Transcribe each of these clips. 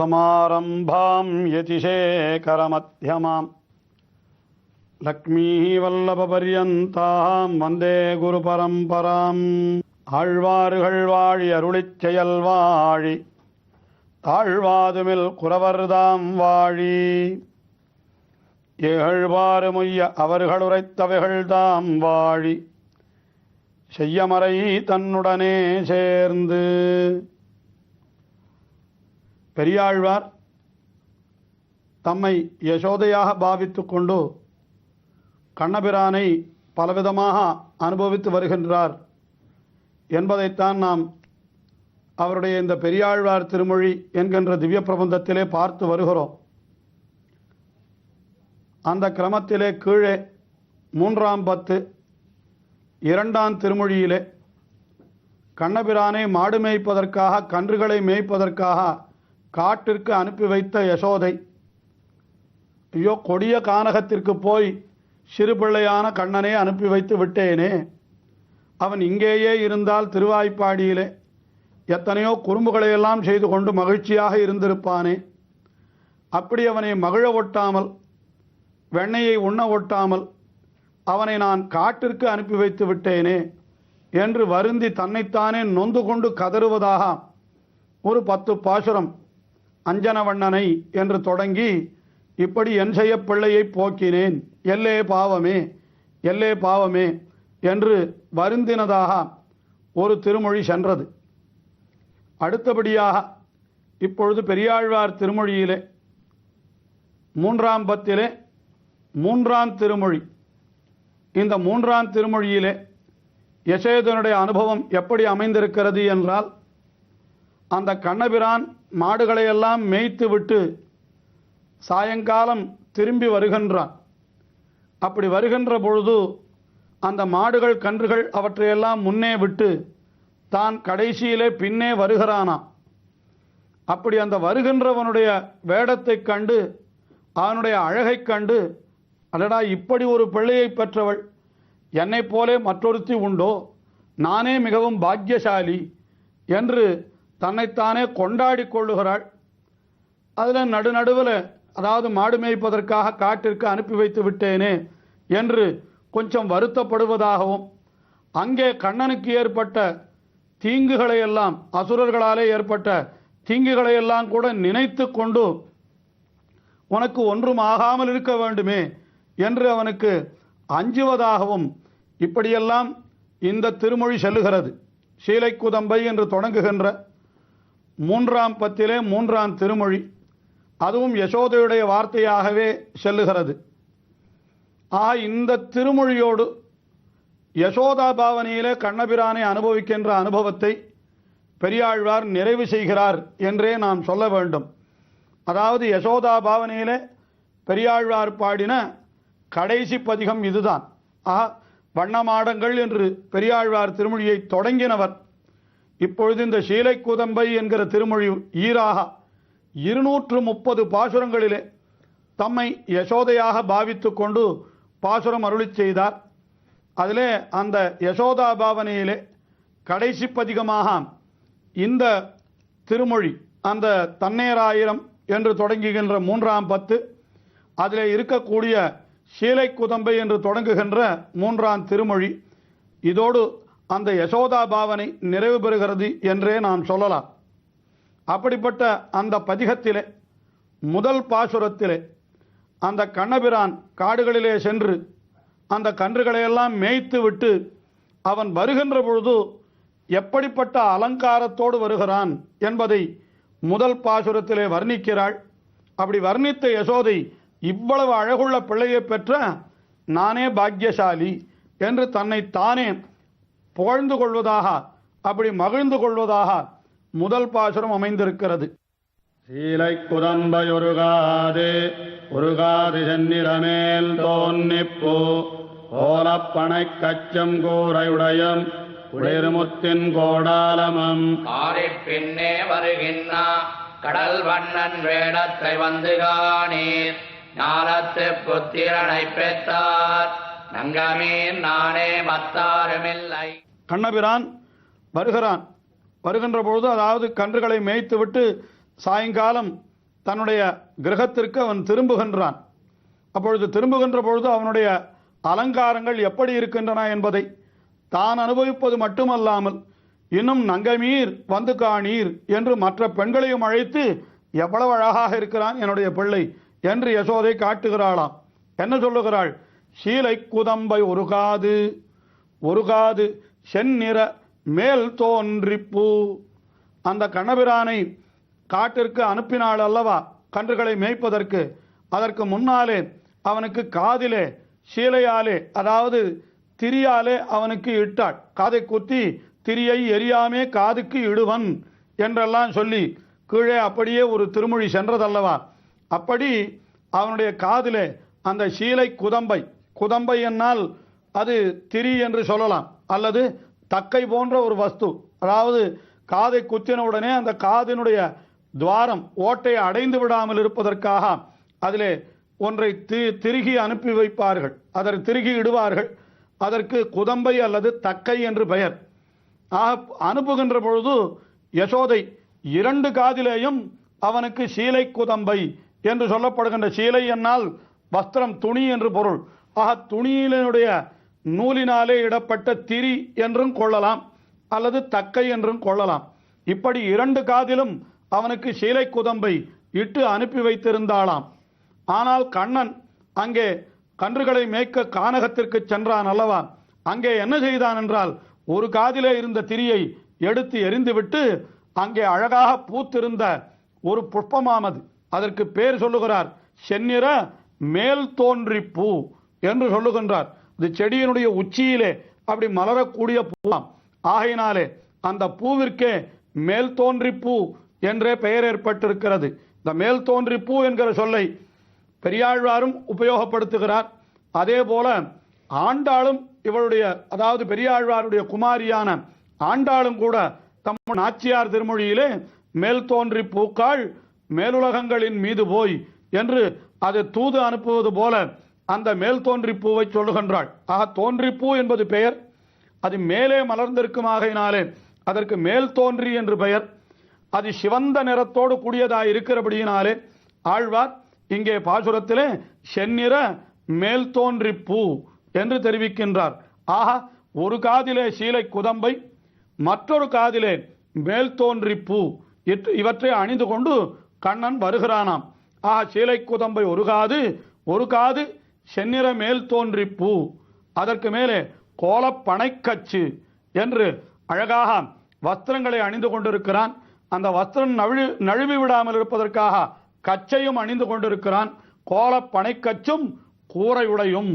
अस्मद्गुरुसमारम्भां यतिशेखरमध्यमाम् லக்ஷ்மீவல்லபபரியந்தாம் வந்தே குரு பரம்பராம் ஆழ்வார்கள் வாழி அருளிச் செயல் வாழி தாழ்வாதுமில் குறவர்தாம் வாழி ஏழ்வாறு மொய்ய அவர்கள் உரைத்தவைகள்தாம் வாழி செய்யமறை தன்னுடனே சேர்ந்து பெரியாழ்வார் தம்மை யசோதையாக பாவித்து கொண்டு கண்ணபிரானை பலவிதமாக அனுபவித்து வருகின்றார் என்பதைத்தான் நாம் அவருடைய இந்த பெரியாழ்வார் திருமொழி என்கின்ற திவ்ய பிரபந்தத்திலே பார்த்து வருகிறோம். அந்த கிரமத்திலே கீழே மூன்றாம் பத்து இரண்டாம் திருமொழியிலே கண்ணபிரானை மாடு மேய்ப்பதற்காக கன்றுகளை மேய்ப்பதற்காக காட்டிற்கு அனுப்பி வைத்த யசோதை. ஐயோ கொடிய கானகத்திற்கு போய் சிறுபிள்ளையான கண்ணனே கண்ணனை அனுப்பி வைத்து விட்டேனே. அவன் இங்கேயே இருந்தால் திருவாய்ப்பாடியிலே எத்தனையோ குறும்புகளையெல்லாம் செய்து கொண்டு மகிழ்ச்சியாக இருந்திருப்பானே. அப்படி அவனை மகிழ ஒட்டாமல் வெண்ணையை உண்ண ஒட்டாமல் அவனை நான் காட்டிற்கு அனுப்பி வைத்து விட்டேனே என்று வருந்தி தன்னைத்தானே நொந்து கொண்டு கதறுவதாக. ஒரு பத்து பாசுரம் அஞ்சனவண்ணனை என்று தொடங்கி இப்படி என் செய்ய பிள்ளையை போக்கினேன். எல்லே பாவமே எல்லே பாவமே என்று வருந்தினதாக ஒரு திருமொழி சென்றது. அடுத்தபடியாக இப்பொழுது பெரியாழ்வார் திருமொழியிலே மூன்றாம் பத்திலே மூன்றாம் திருமொழி. இந்த மூன்றாம் திருமொழியிலே யசேதனுடைய அனுபவம் எப்படி அமைந்திருக்கிறது என்றால் அந்த கண்ணபிரான் மாடுகளையெல்லாம் மேய்த்து விட்டு சாயங்காலம் திரும்பி வருகின்றான். அப்படி வருகின்ற பொழுது அந்த மாடுகள் கன்றுகள் அவற்றையெல்லாம் முன்னே விட்டு தான் கடைசியிலே பின்னே வருகிறானாம். அப்படி அந்த வருகின்றவனுடைய வேடத்தைக் கண்டு அவனுடைய அழகைக் கண்டு அடடா இப்படி ஒரு பிள்ளையை பெற்றவள் என்னைப் போலே மற்றொருத்தி உண்டோ? நானே மிகவும் பாக்கியசாலி என்று தன்னைத்தானே கொண்டாடி கொள்ளுகிறாள். அதில் நடுநடுவில் அதாவது மாடு மேய்ப்பதற்காக காட்டிற்கு அனுப்பி வைத்து விட்டேனே என்று கொஞ்சம் வருத்தப்படுவதாகவும் அங்கே கண்ணனுக்கு ஏற்பட்ட தீங்குகளை எல்லாம் அசுரர்களாலே ஏற்பட்ட தீங்குகளை எல்லாம் கூட நினைத்து கொண்டு உனக்கு ஒன்றும் ஆகாமல் இருக்க வேண்டுமே என்று அவனுக்கு அஞ்சுவதாகவும் இப்படியெல்லாம் இந்த திருமொழி செல்லுகிறது. சீலை குதம்பை என்று தொடங்குகின்ற மூன்றாம் பத்திலே மூன்றாம் திருமொழி. அதுவும் யசோதையுடைய வார்த்தையாகவே செல்லுகிறது. ஆ இந்த திருமொழியோடு யசோதா பாவனையிலே கண்ணபிரானை அனுபவிக்கின்ற அனுபவத்தை பெரியாழ்வார் நிறைவு செய்கிறார் என்றே நாம் சொல்ல வேண்டும். அதாவது யசோதா பாவனையிலே பெரியாழ்வார் பாடின கடைசி பதிகம் இதுதான். ஆ வண்ணமாடங்கள் என்று பெரியாழ்வார் திருமொழியை தொடங்கினவர் இப்பொழுது இந்த சீலை கூதம்பை என்கிற திருமொழி ஈராக இருநூற்று முப்பது பாசுரங்களிலே தம்மை யசோதையாக பாவித்து கொண்டு பாசுரம் அருளிச் செய்தார். அதிலே அந்த யசோதா பாவனையிலே கடைசி பதிகமாக இந்த திருமொழி அந்த தன்னேராயிரம் என்று தொடங்குகின்ற மூன்றாம் பத்து அதிலே இருக்கக்கூடிய சீலை குதம்பை என்று தொடங்குகின்ற மூன்றாம் திருமொழி இதோடு அந்த யசோதா பாவனை நிறைவு பெறுகிறது என்றே நாம் சொல்லலாம். அப்படிப்பட்ட அந்த பதிகத்திலே முதல் பாசுரத்திலே அந்த கண்ணபிரான் காடுகளிலே சென்று அந்த கன்றுகளையெல்லாம் மேய்த்து விட்டு அவன் வருகின்ற பொழுது எப்படிப்பட்ட அலங்காரத்தோடு வருகிறான் என்பதை முதல் பாசுரத்திலே வர்ணிக்கிறாள். அப்படி வர்ணித்த யசோதை இவ்வளவு அழகுள்ள பிள்ளையை பெற்ற நானே பாக்கியசாலி என்று தன்னை தானே புகழ்ந்து கொள்வதாக அப்படி மகிழ்ந்து கொள்வதாக முதல் பாசுரம் அமைந்திருக்கிறது. சீலை குதம்பையொருகாது உருகாது சென்னிறமேல் தோன்னிப்போ. ஓலப்பனை கச்சம் கூரையுடையம் குளிர்முத்தின் கோடாலமம். காரிற் பின்னே வருகின்றா கடல் வண்ணன் வேடத்தை வந்து காணீர். ஞானத்து புத்திரனை பெற்றார். நானே மத்தாருமில்லை கண்ணபிரான் வருகிறான். வருகின்ற பொழுது அதாவது கன்றுகளை மேய்த்துவிட்டு சாயங்காலம் தன்னுடைய கிரகத்திற்கு அவன் திரும்புகின்றான். அப்பொழுது திரும்புகின்ற பொழுது அவனுடைய அலங்காரங்கள் எப்படி இருக்கின்றன என்பதை தான் அனுபவிப்பது மட்டுமல்லாமல் இன்னும் நங்கமீர் வந்து காணீர் என்று மற்ற பெண்களையும் அழைத்து எவ்வளவு அழகாக இருக்கிறான் என்னுடைய பிள்ளை என்று யசோதை காட்டுகிறாளாம். என்ன சொல்லுகிறாள்? சீலை குதம்பை ஒரு காது ஒரு காது செந்நிற மேல் தோன்றிப்பூ. அந்த கண்ணபிரானை காட்டிற்கு அனுப்பினாள் அல்லவா? கன்றுகளை மேய்ப்பதற்கு. அதற்கு முன்னாலே அவனுக்கு காதிலே சீலையாலே அதாவது திரியாலே அவனுக்கு இட்டாள். காதை குத்தி திரியை எரியாமே காதுக்கு இடுவன் என்றெல்லாம் சொல்லி கீழே அப்படியே ஒரு திருமொழி சென்றதல்லவா? அப்படி அவனுடைய காதிலே அந்த சீலை குதம்பை குதம்பை என்னால் அது திரி என்று சொல்லலாம். அல்லது தக்கை போன்ற ஒரு வஸ்து. அதாவது காதை குத்தின உடனே அந்த காதினுடைய துவாரம் ஓட்டை அடைந்து விடாமல் இருப்பதற்காக அதிலே ஒன்றை தி திருகி அனுப்பி வைப்பார்கள். அதற்கு திருகி இடுவார்கள். அதற்கு குதம்பை அல்லது தக்கை என்று பெயர். ஆக அனுப்புகின்ற பொழுது யசோதை இரண்டு காதிலேயும் அவனுக்கு சீலை குதம்பை என்று சொல்லப்படுகின்ற சீலை என்னால் வஸ்திரம் துணி என்று பொருள். ஆக துணியினுடைய நூலினாலே இடப்பட்ட திரி என்றும் கொள்ளலாம் அல்லது தக்கை என்றும் கொள்ளலாம். இப்படி இரண்டு காதிலும் அவனுக்கு சீலை குதம்பை இட்டு அனுப்பி வைத்திருந்தாளாம். ஆனால் கண்ணன் அங்கே கன்றுகளை மேய்க்க கானகத்திற்கு சென்றான் அல்லவா? அங்கே என்ன செய்தான் என்றால் ஒரு காதிலே இருந்த திரியை எடுத்து எரிந்துவிட்டு அங்கே அழகாக பூத்திருந்த ஒரு புஷ்பமாமது. அதற்கு பேர் சொல்லுகிறார் செந்நிற மேல் தோன்றி பூ. என்று சொல்லுகின்றார். இது செடியினுடைய உச்சியிலே அப்படி மலரக்கூடிய பூவாம். ஆகையினாலே அந்த பூவிற்கே மேல் தோன்றி பூ என்றே பெயர் ஏற்பட்டிருக்கிறது. இந்த மேல் தோன்றி பூ என்கிற சொல்லை பெரியாழ்வாரும் உபயோகப்படுத்துகிறார். அதே போல ஆண்டாளும் இவளுடைய அதாவது பெரியாழ்வாருடைய குமாரியான ஆண்டாளும் கூட தம் நாச்சியார் திருமொழியிலே மேல் தோன்றி பூக்காள் மேலுலகங்களின் மீது போய் என்று அது தூது அனுப்புவது போல அந்த மேல் தோன்றி பூவை சொல்லுகின்றாள். ஆக தோன்றி பூ என்பது பெயர். அது மேலே மலர்ந்திருக்குமாகையினாலே அதற்கு மேல் தோன்றி என்று பெயர். அது சிவந்த நிறத்தோடு கூடியதாய் இருக்கிறபடியினாலே ஆழ்வார் இங்கே பாசுரத்திலே செந்நிற மேல் தோன்றி பூ என்று தெரிவிக்கின்றார். ஆக ஒரு காதிலே சீலை குதம்பை மற்றொரு காதிலே மேல் தோன்றி பூ இவற்றை அணிந்து கொண்டு கண்ணன் வருகிறானாம். ஆக சீலை குதம்பை ஒரு காது ஒரு காது செந்நிற மேல் தோன்றி பூ அதற்கு மேலே கோலப் பனைக்கச்சு என்று அழகாக வஸ்திரங்களை அணிந்து கொண்டிருக்கிறான். அந்த வஸ்திரம் நழுவி நழுவி விடாமல் இருப்பதற்காக கச்சையும் அணிந்து கொண்டிருக்கிறான். கோலப் பனைக்கச்சும் கூரையுடையும்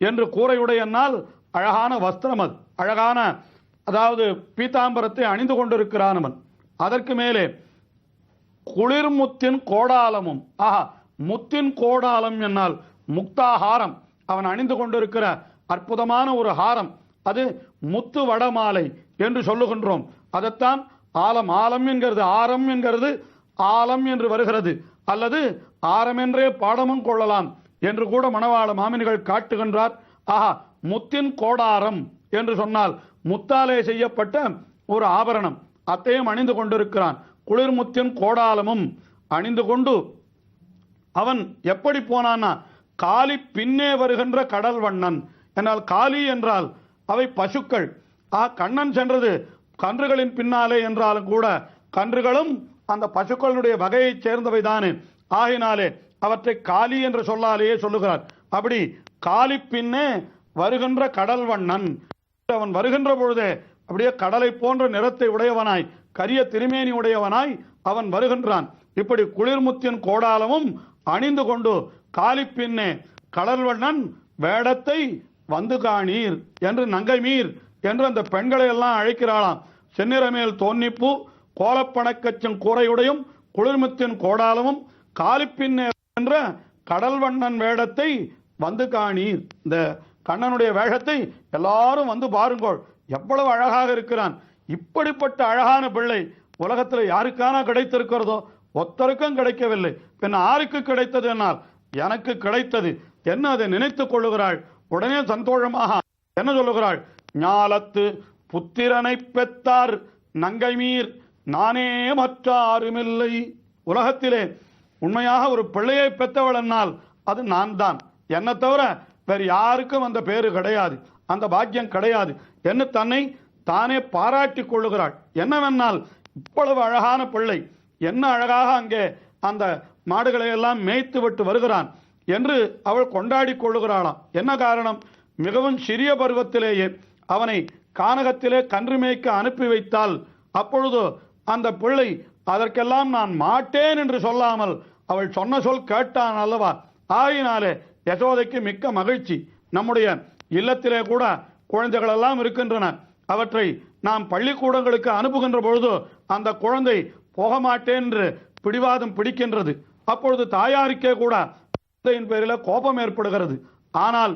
என்று கூரையுடையனால் அழகான வஸ்திரம் அது. அழகான அதாவது பீதாம்பரத்தை அணிந்து கொண்டிருக்கிறான் அவன். அதற்கு மேலே குளிர்முத்தின் கோடாலமும் ஆஹா முத்தின் கோடாலம் என்னால் முக்தாஹாரம். அவன் அணிந்து கொண்டிருக்கிற அற்புதமான ஒரு ஹாரம். அது முத்து வடமாலை என்று சொல்லுகின்றோம். அதைத்தான் ஆலம் ஆலம் என்கிறது. ஆரம் என்கிறது. ஆலம் என்று வருகிறது. அல்லது ஆரம் என்றே பாடமும் கொள்ளலாம் என்று கூட மணவாள மாமினிகள் காட்டுகின்றார். ஆஹா முத்தின் கோடாரம் என்று சொன்னால் முத்தாலே செய்யப்பட்ட ஒரு ஆபரணம். அத்தையும் அணிந்து கொண்டிருக்கிறான். குளிர்முத்தின் கோடாலமும் அணிந்து கொண்டு அவன் எப்படி போனான்னா காளி பின்னே வருகின்ற கடல் வண்ணன். என்னால் காளி என்றால் அவை பசுக்கள். ஆ கண்ணன் சென்றது கன்றுகளின் பின்னாலே என்றாலும் கூட கன்றுகளும் அந்த பசுக்களுடைய வகையைச் சேர்ந்தவை தானே ஆகினாலே அவற்றை காளி என்று சொல்லாலேயே சொல்லுகிறார். அப்படி காளி பின்னே வருகின்ற கடல் வண்ணன். அவன் வருகின்ற பொழுதே அப்படியே கடலை போன்ற நிறத்தை உடையவனாய் கரிய திருமேனி உடையவனாய் அவன் வருகின்றான். இப்படி குளிர்முத்தின் கோடாலமும் அணிந்து கொண்டு காலிப்பின்னே கடல்வண்ணன் வேடத்தை வந்து காணீர் என்று நங்கைமீர் என்று அந்த பெண்களை எல்லாம் அழைக்கிறாளாம். செந்நிறமேல் தோன்னிப்பு கோலப்பணக்கச்சும் கூரையுடையும் குளிர்மத்தின் கோடாலமும் காலிப்பின்னே என்ற கடல்வண்ணன் வேடத்தை வந்து காணீர். இந்த கண்ணனுடைய வேஷத்தை எல்லாரும் வந்து பாருங்கள். எவ்வளவு அழகாக இருக்கிறான். இப்படிப்பட்ட அழகான பிள்ளை உலகத்தில் யாருக்கான கிடைத்திருக்கிறதோ ஒத்தருக்கும் கிடைக்கவில்லை. பின் ஆருக்கு கிடைத்தது என்னால்? எனக்கு கிடைத்தது. என்ன அதை நினைத்துக் கொள்ளுகிறாள்? உடனே சந்தோஷமாக என்ன சொல்லுகிறாள்? ஞாலத்து புத்திரனை பெத்தார் நங்கைமீர். நானே மற்றாருமில்லை. உலகத்திலே உண்மையாக ஒரு பிள்ளையை பெற்றவள் என்னால் அது நான் தான் என்னை தவிர வேறு யாருக்கும் அந்த பேரு கிடையாது. அந்த பாக்கியம் கிடையாது. என்று தன்னை தானே பாராட்டி கொள்ளுகிறாள். என்னவென்னால் இவ்வளவு அழகான பிள்ளை. என்ன அழகாக அங்கே அந்த மாடுகளை எல்லாம் மேய்த்து விட்டு வருகிறான் என்று அவள் கொண்டாடி கொள்ளுகிறாளாம். என்ன காரணம்? மிகவும் சிறிய பருவத்திலேயே அவனை கானகத்திலே கன்று மேய்க்க அனுப்பி வைத்தால் அப்பொழுது அந்த பிள்ளை அதற்கெல்லாம் நான் மாட்டேன் என்று சொல்லாமல் அவள் சொன்ன சொல் கேட்டான் அல்லவா? ஆயினாலே யசோதைக்கு மிக்க மகிழ்ச்சி. நம்முடைய இல்லத்திலே கூட குழந்தைகள் எல்லாம் இருக்கின்றன. அவற்றை நாம் பள்ளிக்கூடங்களுக்கு அனுப்புகின்ற பொழுது அந்த குழந்தை போக மாட்டேன் என்று பிடிவாதம் பிடிக்கின்றது. அப்பொழுது தாயாருக்கே கூட குழந்தையின் பேரில் கோபம் ஏற்படுகிறது. ஆனால்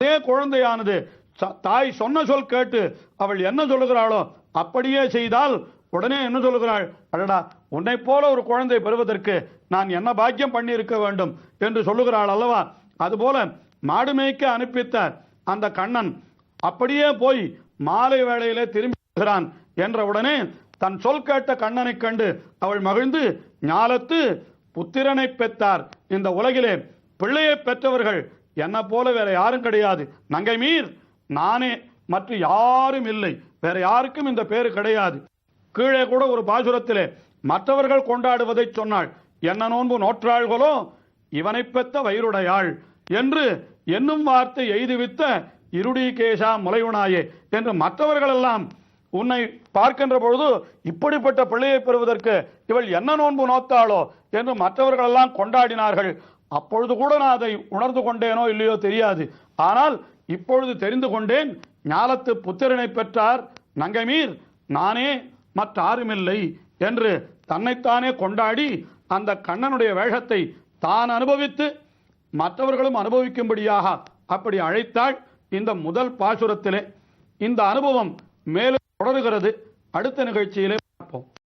அதே குழந்தையானது ச- தாய் சொன்ன சொல் கேட்டு அவள் என்ன சொல்லுகிறாளோ அப்படியே செய்தால் உடனே என்ன சொல்லுகிறாள்? அடடா உன்னை போல ஒரு குழந்தை பெறுவதற்கு நான் என்ன பாக்கியம் பண்ணியிருக்க வேண்டும் என்று சொல்லுகிறாள் அல்லவா? அதுபோல மாடு மேய்க்க அனுப்பித்த அந்த கண்ணன் அப்படியே போய் மாலை வேளையிலே திரும்பி என்ற உடனே தன் சொல் கேட்ட கண்ணனைக் கண்டு அவள் மகிழ்ந்து ஞாலத்து புத்திரனை பெற்றார். இந்த உலகிலே பிள்ளையை பெற்றவர்கள் என்னை போல வேற யாரும் கிடையாது. நங்கை மீர் நானே மற்ற யாரும் இல்லை. வேற யாருக்கும் இந்த பேரு கிடையாது. கீழே கூட ஒரு பாசுரத்திலே மற்றவர்கள் கொண்டாடுவதை சொன்னாள். என்ன நோன்பு நோற்றாள்களோ இவனை பெத்த வயிறுடையாள் என்று என்னும் வார்த்தை எய்துவித்த இருடிகேசா முலையுனாயே என்று மற்றவர்களெல்லாம் உன்னை பார்க்கின்ற பொழுது இப்படிப்பட்ட பிள்ளையை பெறுவதற்கு இவள் என்ன நோன்பு நோத்தாளோ என்று மற்றவர்களெல்லாம் கொண்டாடினார்கள். அப்பொழுது கூட நான் அதை உணர்ந்து கொண்டேனோ இல்லையோ தெரியாது. ஆனால் இப்பொழுது தெரிந்து கொண்டேன் ஞாலத்து புத்திரனை பெற்றார். நங்கமீர் நானே மற்றாருமில்லை என்று தன்னைத்தானே கொண்டாடி அந்த கண்ணனுடைய வேஷத்தை தான் அனுபவித்து மற்றவர்களும் அனுபவிக்கும்படியாக அப்படி அழைத்தாள் இந்த முதல் பாசுரத்திலே. இந்த அனுபவம் மேலும் தொடர்கிறது. அடுத்த நிகழ்ச்சியிலே பார்ப்போம்.